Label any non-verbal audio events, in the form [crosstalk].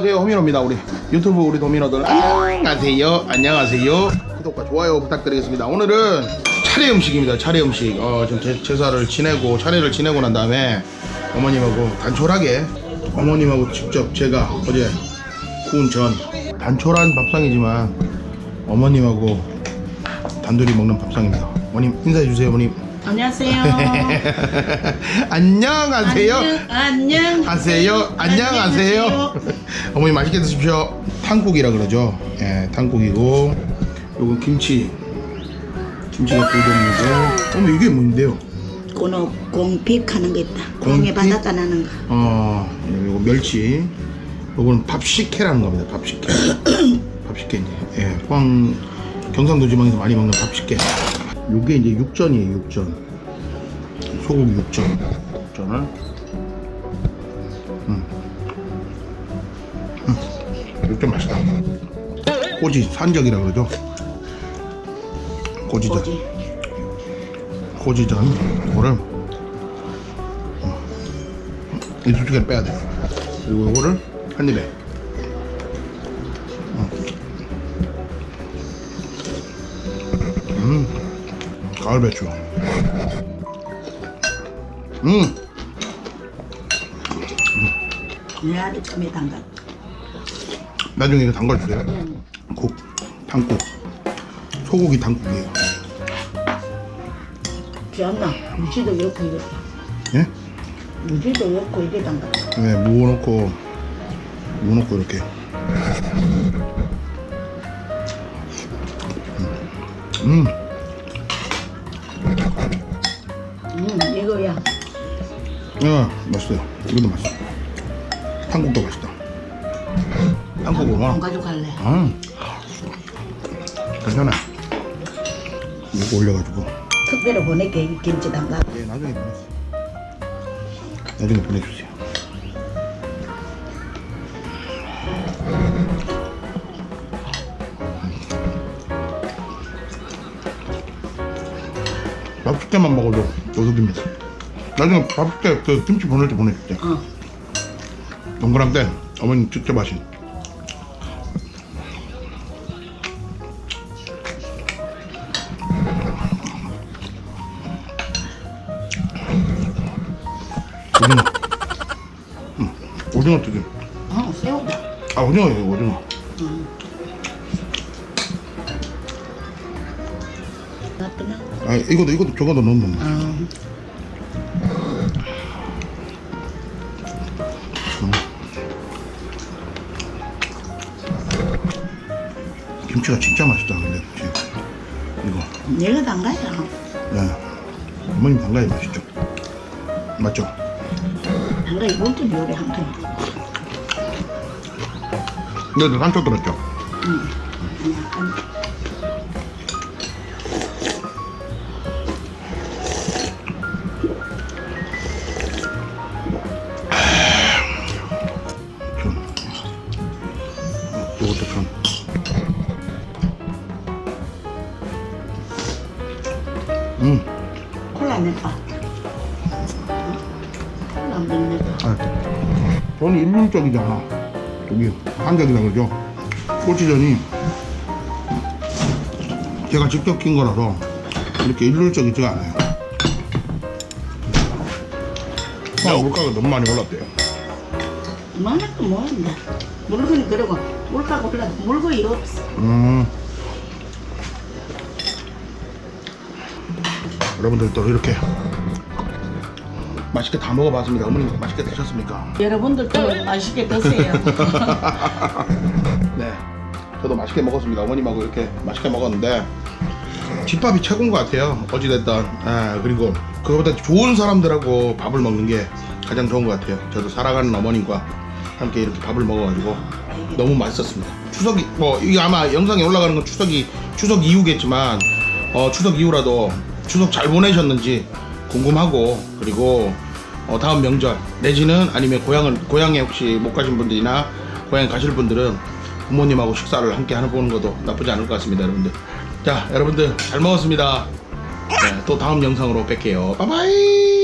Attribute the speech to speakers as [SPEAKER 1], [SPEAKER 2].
[SPEAKER 1] 안녕하세요. 호민호입니다 우리. 유튜브 우리 도민호들. 안녕하세요. 안녕하세요. 구독과 좋아요 부탁드리겠습니다. 오늘은 차례 음식입니다. 차례 음식. 어 지금 제, 제사를 지내고 차례를 지내고 난 다음에 어머님하고 단촐하게 어머님하고 직접 제가 어제 구운 전. 단촐한 밥상이지만 어머님하고 단둘이 먹는 밥상입니다. 어머님 인사해 주세요 어머님
[SPEAKER 2] 안녕하세요. [laughs]
[SPEAKER 1] 안녕하세요
[SPEAKER 2] 안녕.
[SPEAKER 1] 하세요. 안녕하세요. 어머니 맛있게 드십시오. 탕국이라 그러죠. 예, 탕국이고 요건 김치. 김치가 두 종류고. 어머 이게 뭔데요?
[SPEAKER 2] 오늘 공픽하는 거 있다. 공에 바닷가 나는 거.
[SPEAKER 1] 어, 요거 멸치. 요거는 밥식회라는 겁니다. 밥식회. [clears throat] 밥식회 이제. 예, 포항 경상도 지방에서 많이 먹는 밥식회. 요게 이제 육전이에요. 육전. 소고기 육전. 육전을. 음. 음. 육전 맛있다. 꼬지 산적이라 그러죠. 꼬지전. 고지전 이거를 이두 개를 빼야 돼 그리고 이거를 한 입에 어. 음 가을 배추 음
[SPEAKER 2] 메아리 처음에 담가.
[SPEAKER 1] 나중에 이거 담가주세요 국 탕국 소고기 탕국이에요
[SPEAKER 2] 기억나? 유지도 이렇게 이렇게.
[SPEAKER 1] 예?
[SPEAKER 2] 유지도 이렇게 이렇게 담가.
[SPEAKER 1] 네, 무 넣고 무 넣고 이렇게 음
[SPEAKER 2] 음 이거야.
[SPEAKER 1] 야, 맛있어요. 이것도 맛있어. 한국도 맛있다. 한국으로.
[SPEAKER 2] 안 가져갈래.
[SPEAKER 1] 음. 괜찮아. 이거 올려가지고.
[SPEAKER 2] 특별히 보낼게 이 김치 담가.
[SPEAKER 1] 예, 나중에 보내주세요. 나중에 보내주세요. 밥식대만 먹어도 노숙입니다. 나중에 밥식대 그 김치 보낼 때 보내줄게.
[SPEAKER 2] 어.
[SPEAKER 1] 동그란 때 어머니 직접 하신. 오징어. 응. 오징어 튀김.
[SPEAKER 2] 어 새우다.
[SPEAKER 1] 아 오징어예요 오징어.
[SPEAKER 2] 나쁘나?
[SPEAKER 1] 아 이것도 이것도 넣으면 돼.
[SPEAKER 2] 어.
[SPEAKER 1] 김치가 진짜 맛있다 근데 지금 이거.
[SPEAKER 2] 내가 담가야.
[SPEAKER 1] 네. 어머님 담가야 맛있죠. 맞죠?
[SPEAKER 2] 담가 이것도 요리 한 번.
[SPEAKER 1] 근데 산초 들었죠?
[SPEAKER 2] 약간 냈다. 안 냈다.
[SPEAKER 1] 아, 저는 일률적이잖아. 여기 한적이라 그러죠. 꼬치전이 제가 직접 킨 거라서 이렇게 일률적이지가 않아요. 아, 물가가 너무 많이 올랐대요.
[SPEAKER 2] 많아도 뭐한다. 물건이 그러고 물가가 올라도 물건이 없어.
[SPEAKER 1] 음. 여러분들도 이렇게 맛있게 다 먹어봤습니다. 어머님 맛있게 드셨습니까?
[SPEAKER 2] 여러분들도 맛있게 드세요. [laughs]
[SPEAKER 1] 네. 저도 맛있게 먹었습니다. 어머님하고 이렇게 맛있게 먹었는데 집밥이 최고인 것 같아요. 어찌됐든. 아, 그리고 그거보다 좋은 사람들하고 밥을 먹는 게 가장 좋은 것 같아요. 저도 살아가는 어머님과 함께 이렇게 밥을 먹어가지고 너무 맛있었습니다. 추석이 뭐 이게 아마 영상에 올라가는 건 추석이 추석 이후겠지만 어, 추석 이후라도 추석 잘 보내셨는지 궁금하고 그리고 어, 다음 명절 내지는 아니면 고향을 고향에 혹시 못 가신 분들이나 고향에 가실 분들은 부모님하고 식사를 함께 하는 보는 것도 나쁘지 않을 것 같습니다, 여러분들. 자, 여러분들 잘 먹었습니다. 네, 또 다음 영상으로 뵐게요. 바이바이.